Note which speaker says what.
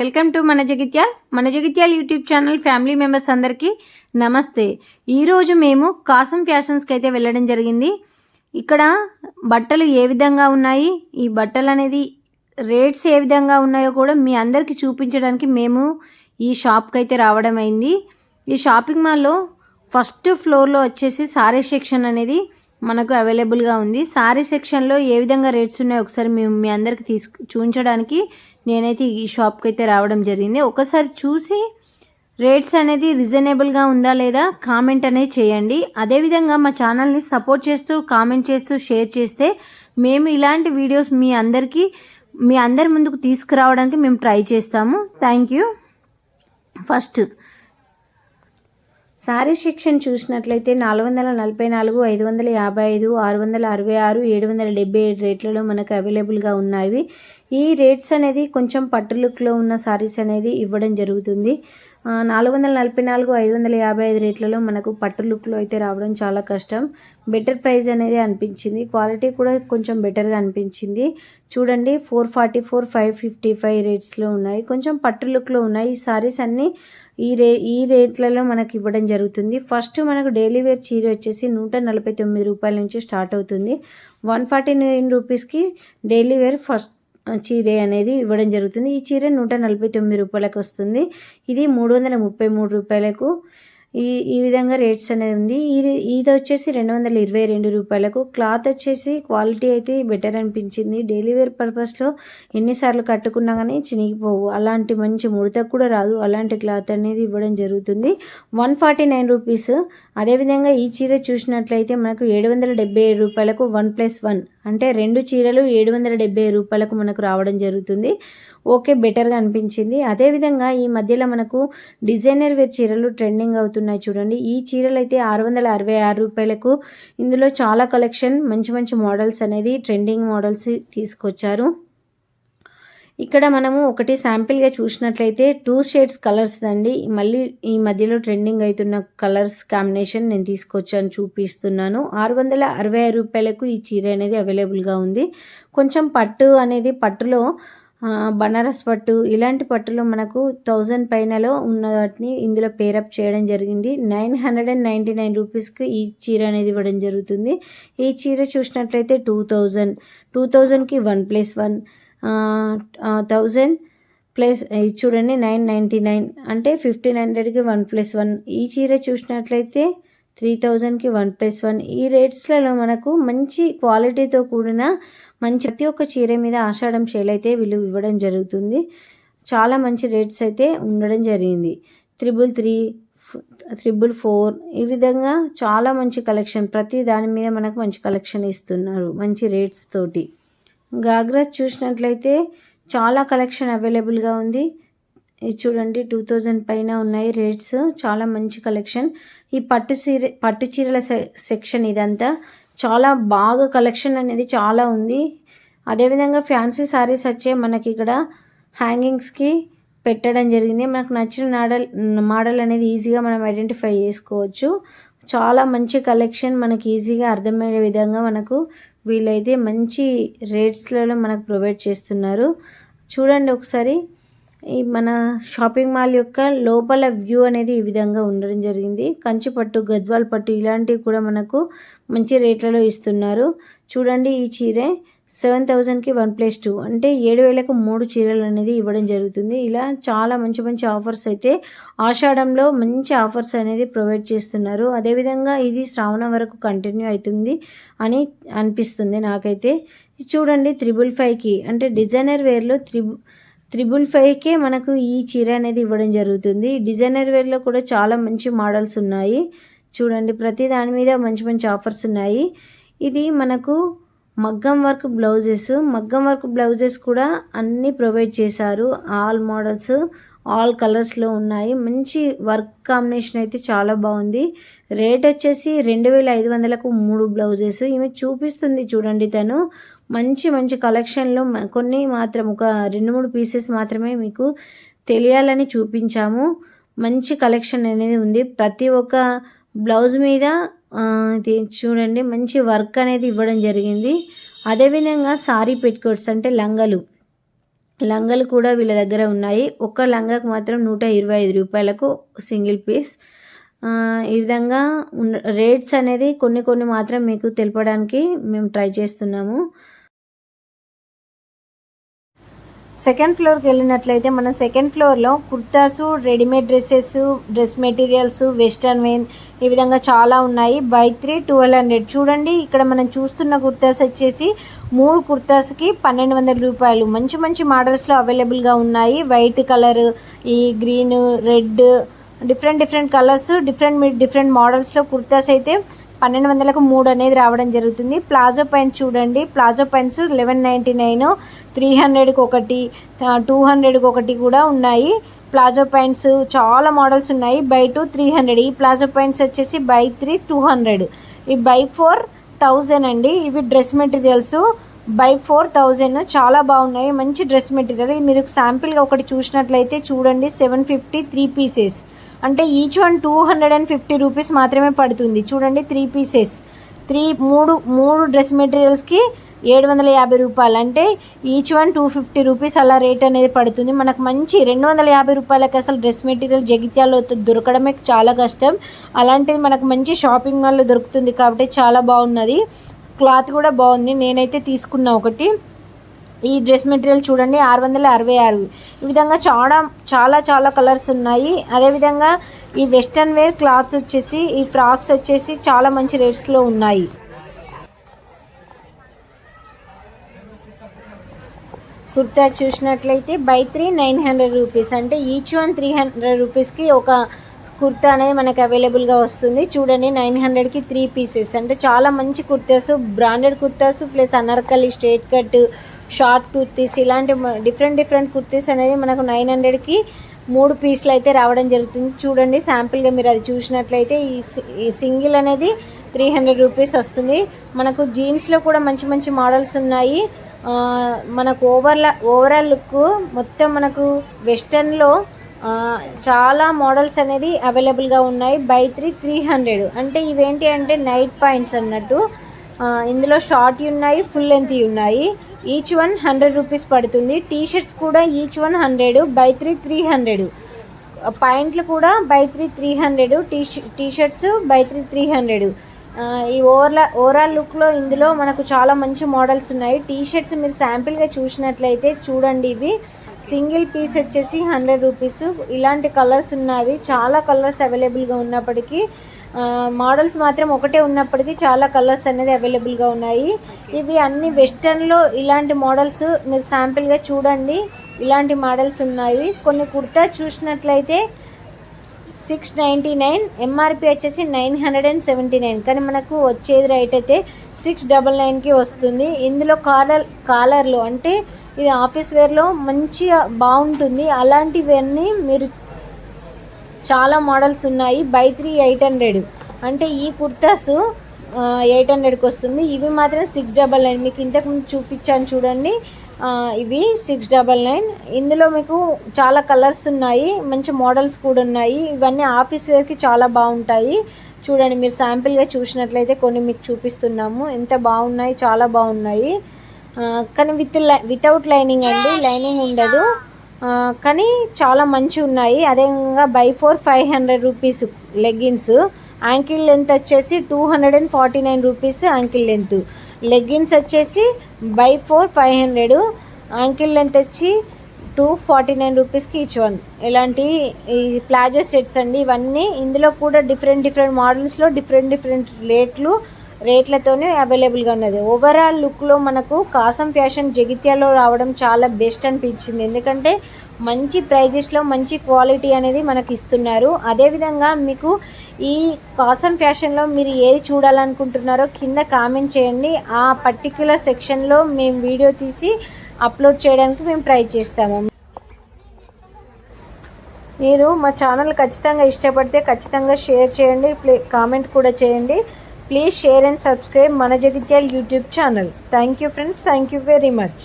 Speaker 1: Welcome to మన జగిత్యాల్. మన Jagtial YouTube channel family members అందరికీ నమస్తే. ఈరోజు మేము కాసం ఫ్యాషన్స్కి అయితే వెళ్ళడం జరిగింది. ఇక్కడ బట్టలు ఏ విధంగా ఉన్నాయి ఈ బట్టలు అనేది రేట్స్ ఏ విధంగా ఉన్నాయో కూడా మీ అందరికీ చూపించడానికి మేము ఈ షాప్కి అయితే రావడం అయింది. ఈ షాపింగ్ మాల్లో ఫస్ట్ ఫ్లోర్లో వచ్చేసి సారీ సెక్షన్ అనేది మనకు అవైలబుల్గా ఉంది. సారీ సెక్షన్లో ఏ విధంగా రేట్స్ ఉన్నాయో ఒకసారి మేము మీ అందరికి తీసుకు చూపించడానికి నేనైతే ఈ షాప్కి అయితే రావడం జరిగింది. ఒకసారి చూసి రేట్స్ అనేది రీజనబుల్గా ఉందా లేదా కామెంట్ అనేది చేయండి. అదేవిధంగా మా ఛానల్ని సపోర్ట్ చేస్తూ కామెంట్ చేస్తూ షేర్ చేస్తే మేము ఇలాంటి వీడియోస్ మీ అందరికీ మీ అందరి ముందుకు తీసుకురావడానికి మేము ట్రై చేస్తాము. Thank you. First sari section చూసినట్లయితే నాలుగు వందల నలభై నాలుగు ఐదు వందల యాభై ఐదు ఆరు వందల అరవై ఆరు ఏడు వందల డెబ్బై ఏడు రేట్లలో మనకు అవైలబుల్గా ఉన్నాయి. ఈ రేట్స్ అనేది కొంచెం పట్టు లుక్లో ఉన్న సారీస్ అనేది ఇవ్వడం జరుగుతుంది. నాలుగు వందల నలభై నాలుగు ఐదు వందల యాభై ఐదు రేట్లలో మనకు పట్టు లుక్లో అయితే రావడం చాలా కష్టం. బెటర్ ప్రైస్ అనేది అనిపించింది. క్వాలిటీ కూడా కొంచెం బెటర్గా అనిపించింది. చూడండి four forty four five fifty five రేట్స్లో ఉన్నాయి. కొంచెం పట్టు లుక్లో ఉన్నాయి. ఈ సారీస్ అన్నీ ఈ రే ఈ రేట్లలో మనకి ఇవ్వడం జరుగుతుంది. ఫస్ట్ మనకు డైలీ వేర్ చీర వచ్చేసి నూట నలభై తొమ్మిది రూపాయల నుంచి స్టార్ట్ అవుతుంది. వన్ ఫార్టీ నైన్ రూపీస్కి డైలీ వేర్ ఫస్ట్ చీర అనేది ఇవ్వడం జరుగుతుంది. ఈ చీర నూట నలభై తొమ్మిది రూపాయలకు వస్తుంది. ఇది మూడు వందల ముప్పై మూడు రూపాయలకు. ఈ ఈ విధంగా రేట్స్ అనేది ఉంది. ఇది ఇది వచ్చేసి రెండు వందల ఇరవై రెండు రూపాయలకు. క్లాత్ వచ్చేసి క్వాలిటీ అయితే బెటర్ అనిపించింది. డైలీ వేర్ పర్పస్లో ఎన్నిసార్లు కట్టుకున్నా కానీ చినిగిపోవు. అలాంటి మంచి ముడత కూడా రాదు. అలాంటి క్లాత్ అనేది ఇవ్వడం జరుగుతుంది. One forty nine rupees. అదేవిధంగా ఈ చీర చూసినట్లయితే మనకు ఏడు వందల డెబ్బై ఏడు రూపాయలకు వన్ ప్లస్ వన్. అంటే రెండు చీరలు ఏడు వందల డెబ్బై రూపాయలకు మనకు రావడం జరుగుతుంది. ఓకే బెటర్గా అనిపించింది. అదేవిధంగా ఈ మధ్యలో మనకు డిజైనర్ వేర్ చీరలు ట్రెండింగ్ అవుతున్నాయి చూడండి. ఈ చీరలు అయితే ఆరు వందల అరవై ఆరు రూపాయలకు ఇందులో చాలా కలెక్షన్ మంచి మంచి మోడల్స్ అనేది ట్రెండింగ్ మోడల్స్ తీసుకొచ్చారు. ఇక్కడ మనము ఒకటి శాంపిల్గా చూసినట్లయితే టూ షేడ్స్ కలర్స్ అండి మళ్ళీ ఈ మధ్యలో ట్రెండింగ్ అవుతున్న కలర్స్ కాంబినేషన్ నేను తీసుకొచ్చాను చూపిస్తున్నాను. ఆరు వందల అరవై రూపాయలకు ఈ చీర అనేది అవైలబుల్గా ఉంది. కొంచెం పట్టు అనేది పట్టులో బనారస్ పట్టు ఇలాంటి పట్టులో మనకు థౌజండ్ పైనలో ఉన్న వాటిని ఇందులో పేరప్ చేయడం జరిగింది. Nine hundred and ninety nine రూపీస్కి ఈ చీర అనేది ఇవ్వడం జరుగుతుంది. ఈ చీర చూసినట్లయితే టూ థౌజండ్ టూ థౌజండ్కి one plus one thousand plus ఇది చూడండి నైన్ నైంటీ నైన్ అంటే ఫిఫ్టీన్ హండ్రెడ్కి వన్ ప్లస్ వన్ ఈ చీర చూసినట్లయితే త్రీ థౌజండ్కి వన్ ప్లస్ వన్ ఈ రేట్స్లలో మనకు మంచి క్వాలిటీతో కూడిన మంచి ప్రతి ఒక్క చీర మీద ఆషాఢం షేల్ అయితే వీళ్ళు ఇవ్వడం జరుగుతుంది. చాలా మంచి రేట్స్ అయితే ఉండడం జరిగింది. త్రిబుల్ త్రీ త్రిబుల్ ఫోర్ ఈ విధంగా చాలా మంచి కలెక్షన్ ప్రతి దాని మీద మనకు మంచి కలెక్షన్ ఇస్తున్నారు. మంచి రేట్స్ తోటి. గాగ్రా చూసినట్లయితే చాలా కలెక్షన్ అవైలబుల్గా ఉంది. ఇది చూడండి టూ థౌజండ్ పైన ఉన్నాయి రేట్స్. చాలా మంచి కలెక్షన్. ఈ పట్టు చీర పట్టు చీరల సెక్షన్ ఇదంతా చాలా బాగా కలెక్షన్ అనేది చాలా ఉంది. అదేవిధంగా ఫ్యాన్సీ శారీస్ వచ్చే మనకి ఇక్కడ హ్యాంగింగ్స్కి పెట్టడం జరిగింది. మనకు నచ్చిన మోడల్ మోడల్ అనేది ఈజీగా మనం ఐడెంటిఫై చేసుకోవచ్చు. చాలా మంచి కలెక్షన్ మనకి ఈజీగా అర్థమయ్యే విధంగా మనకు వీళ్ళైతే మంచి రేట్స్లలో మనకు ప్రొవైడ్ చేస్తున్నారు. చూడండి ఒకసారి ఈ మన షాపింగ్ మాల్ యొక్క లోపల వ్యూ అనేది ఈ విధంగా ఉండడం జరిగింది. కంచి పట్టు గద్వాల్ పట్టు ఇలాంటివి కూడా మనకు మంచి రేట్లలో ఇస్తున్నారు. చూడండి ఈ చీరే. సెవెన్ థౌజండ్కి వన్ ప్లస్ టూ. అంటే ఏడు వేలకు మూడు చీరలు అనేది ఇవ్వడం జరుగుతుంది. ఇలా చాలా మంచి మంచి ఆఫర్స్ అయితే ఆషాఢంలో మంచి ఆఫర్స్ అనేది ప్రొవైడ్ చేస్తున్నారు. అదేవిధంగా ఇది శ్రావణం వరకు కంటిన్యూ అవుతుంది అని అనిపిస్తుంది నాకైతే. చూడండి త్రిబుల్ ఫైవ్కి. అంటే డిజైనర్ వేర్లో త్రిబు త్రిబుల్ ఫైవ్కే మనకు ఈ చీర అనేది ఇవ్వడం జరుగుతుంది. డిజైనర్ వేర్లో కూడా చాలా మంచి మోడల్స్ ఉన్నాయి. చూడండి ప్రతి దాని మీద మంచి మంచి ఆఫర్స్ ఉన్నాయి. ఇది మనకు మగ్గం వర్క్ బ్లౌజెస్. మగ్గం వర్క్ బ్లౌజెస్ కూడా అన్నీ ప్రొవైడ్ చేశారు. ఆల్ మోడల్స్ ఆల్ కలర్స్లో ఉన్నాయి. మంచి వర్క్ కాంబినేషన్ అయితే చాలా బాగుంది. రేట్ వచ్చేసి రెండు వేల ఐదు వందలకు మూడు బ్లౌజెస్. ఈమె చూపిస్తుంది చూడండి తను. మంచి మంచి కలెక్షన్లో కొన్ని మాత్రం ఒక రెండు మూడు పీసెస్ మాత్రమే మీకు తెలియాలని చూపించాము. మంచి కలెక్షన్ అనేది ఉంది. ప్రతి ఒక్క బ్లౌజ్ మీద చూడండి మంచి వర్క్ అనేది ఇవ్వడం జరిగింది. అదేవిధంగా సారీ పెట్టుకోట్స్ అంటే లంగలు. లంగలు కూడా వీళ్ళ దగ్గర ఉన్నాయి. ఒక్క లంగాకు మాత్రం నూట ఇరవై ఐదు రూపాయలకు సింగిల్ పీస్. ఈ విధంగా ఉన్న రేట్స్ అనేది కొన్ని కొన్ని మాత్రం మీకు తెలపడానికి మేము ట్రై చేస్తున్నాము. సెకండ్ ఫ్లోర్కి వెళ్ళినట్లయితే మనం సెకండ్ ఫ్లోర్లో kurtas readymade dresses dress materials western wear ఈ విధంగా చాలా ఉన్నాయి. By three twelve hundred. చూడండి ఇక్కడ మనం చూస్తున్న కుర్తాస్ వచ్చేసి మూడు కుర్తాస్కి పన్నెండు వందల రూపాయలు. మంచి మంచి మోడల్స్లో అవైలబుల్గా ఉన్నాయి. వైట్ కలర్ ఈ green red different different colours different different మోడల్స్లో kurtas అయితే పన్నెండు వందలకు మూడు అనేది రావడం జరుగుతుంది. ప్లాజో ప్యాంట్ చూడండి. Palazzo pants eleven ninety nine three హండ్రెడ్కి ఒకటి టూ హండ్రెడ్కి ఒకటి కూడా ఉన్నాయి. ప్లాజో ప్యాంట్స్ చాలా మోడల్స్ ఉన్నాయి. By two three hundred. ఈ ప్లాజో ప్యాంట్స్ వచ్చేసి బై త్రీ టూ హండ్రెడ్. ఈ బై ఫోర్ థౌజండ్ అండి. ఇవి dress materials. By four thousand. చాలా బాగున్నాయి. మంచి డ్రెస్ మెటీరియల్. ఇది మీరు శాంపిల్గా ఒకటి చూసినట్లయితే చూడండి. Seven fifty three pieces. అంటే each one two hundred and fifty rupees మాత్రమే పడుతుంది. చూడండి త్రీ పీసెస్ త్రీ మూడు మూడు డ్రెస్ మెటీరియల్స్కి ఏడు వందల యాభై రూపాయలు. అంటే each one two fifty rupees అలా రేట్ అనేది పడుతుంది. మనకు మంచి రెండు వందల యాభై రూపాయలకి అసలు డ్రెస్ మెటీరియల్ జగిత్యాల్లో దొరకడమే చాలా కష్టం. అలాంటిది మనకు మంచి షాపింగ్ మాల్లో దొరుకుతుంది కాబట్టి చాలా బాగున్నది. క్లాత్ కూడా బాగుంది. నేనైతే తీసుకున్నా ఒకటి. ఈ డ్రెస్ మెటీరియల్ చూడండి ఆరు వందల అరవై ఆరు. ఈ విధంగా చాలా చాలా చాలా కలర్స్ ఉన్నాయి. అదేవిధంగా ఈ వెస్ట్రన్ వేర్ క్లాత్స్ వచ్చేసి ఈ ఫ్రాక్స్ వచ్చేసి చాలా మంచి రేట్స్లో ఉన్నాయి. కుర్తా చూసినట్లయితే by three nine hundred rupees. అంటే ఈచ్ వన్ త్రీ హండ్రెడ్ రూపీస్కి ఒక కుర్తా అనేది మనకి అవైలబుల్గా వస్తుంది. చూడండి నైన్ హండ్రెడ్కి త్రీ పీసెస్. అంటే చాలా మంచి kurtas branded kurtas plus Anarkali straight cut short kurtis ఇలాంటి డిఫరెంట్ డిఫరెంట్ కుర్తీస్ అనేది మనకు నైన్ హండ్రెడ్కి మూడు పీసులు అయితే రావడం జరుగుతుంది. చూడండి శాంపిల్గా మీరు అది చూసినట్లయితే ఈ సింగిల్ అనేది త్రీ హండ్రెడ్ రూపీస్ వస్తుంది. మనకు జీన్స్లో కూడా మంచి మంచి మోడల్స్ ఉన్నాయి. మనకు ఓవర్లా ఓవరాల్ లుక్ మొత్తం మనకు వెస్టర్న్లో చాలా మోడల్స్ అనేది అవైలబుల్గా ఉన్నాయి. బై త్రీ త్రీ హండ్రెడ్ అంటే ఇవేంటి అంటే నైట్ పాయింట్స్ అన్నట్టు. ఇందులో షార్ట్ ఉన్నాయి ఫుల్ లెంత్ ఉన్నాయి. ఈచ్ వన్ హండ్రెడ్ రూపీస్ పడుతుంది. టీ షర్ట్స్ కూడా each one hundred by three three hundred పాయింట్లు కూడా by three three hundred T T shirts by three three hundred ఈ ఓవర్లా ఓవరాల్ లుక్లో ఇందులో మనకు చాలా మంచి మోడల్స్ ఉన్నాయి. టీ షర్ట్స్ మీరు శాంపిల్గా చూసినట్లయితే చూడండి ఇవి. సింగిల్ పీస్ వచ్చేసి హండ్రెడ్ రూపీస్ ఇలాంటి కలర్స్ ఉన్నవి. చాలా కలర్స్ అవైలబుల్గా ఉన్నప్పటికీ మోడల్స్ మాత్రం ఒకటే ఉన్నప్పటికీ చాలా కలర్స్ అనేది అవైలబుల్గా ఉన్నాయి. ఇవి అన్ని వెస్టర్న్లో ఇలాంటి మోడల్స్ మీరు శాంపిల్గా చూడండి. ఇలాంటి మోడల్స్ ఉన్నాయి. కొన్ని కుర్తా చూసినట్లయితే సిక్స్ నైంటీ నైన్ ఎంఆర్పి వచ్చేసి nine hundred and seventy nine కానీ మనకు వచ్చేది రైట్ అయితే సిక్స్ డబల్ నైన్కి వస్తుంది. ఇందులో కాలర్ కాలర్లో అంటే ఇది ఆఫీస్ వేర్లో మంచిగా బాగుంటుంది. అలాంటివన్నీ మీరు చాలా మోడల్స్ ఉన్నాయి. By three eight hundred. అంటే ఈ కుర్తాస్ ఎయిట్ హండ్రెడ్కి వస్తుంది. ఇవి మాత్రం సిక్స్ డబల్ నైన్. మీకు ఇంతకుముందు చూపించాను చూడండి. ఇవి సిక్స్ డబల్ నైన్. ఇందులో మీకు చాలా కలర్స్ ఉన్నాయి. మంచి మోడల్స్ కూడా ఉన్నాయి. ఇవన్నీ ఆఫీస్ వేర్కి చాలా బాగుంటాయి. చూడండి మీరు శాంపిల్గా చూసినట్లయితే కొన్ని మీకు చూపిస్తున్నాము. ఎంత బాగున్నాయి చాలా బాగున్నాయి. కానీ విత్ లై- వితౌట్ లైనింగ్ అండి. లైనింగ్ ఉండదు. కానీ చాలా మంచి ఉన్నాయి అదేవిధంగా by four five hundred rupees leggings. Ankle length వచ్చేసి two hundred and forty nine rupees ankle length. Leggings వచ్చేసి by four five hundred. Ankle length వచ్చి టూ ఫార్టీ నైన్ రూపీస్కి ఈచ్ వన్. ఇలాంటి ఈ ప్లాజో సెట్స్ అండి. ఇవన్నీ ఇందులో కూడా డిఫరెంట్ డిఫరెంట్ మోడల్స్లో డిఫరెంట్ డిఫరెంట్ రేట్లు రేట్లతోనే అవైలబుల్గా ఉన్నది. ఓవరాల్ లుక్లో మనకు కాసం ఫ్యాషన్ జగిత్యాలో రావడం చాలా బెస్ట్ అనిపించింది. ఎందుకంటే మంచి ప్రైజెస్లో మంచి క్వాలిటీ అనేది మనకి ఇస్తున్నారు. అదేవిధంగా మీకు ఈ కాసం ఫ్యాషన్లో మీరు ఏది చూడాలనుకుంటున్నారో కింద కామెంట్ చేయండి. ఆ పర్టిక్యులర్ సెక్షన్లో మేము వీడియో తీసి అప్లోడ్ చేయడానికి మేము ట్రై చేస్తాము. మీరు మా ఛానల్ ఖచ్చితంగా ఇష్టపడితే ఖచ్చితంగా షేర్ చేయండి. ప్లే కామెంట్ కూడా చేయండి. ప్లీజ్ షేర్ అండ్ సబ్స్క్రైబ్ మన Jagtial YouTube channel thank you friends thank you very much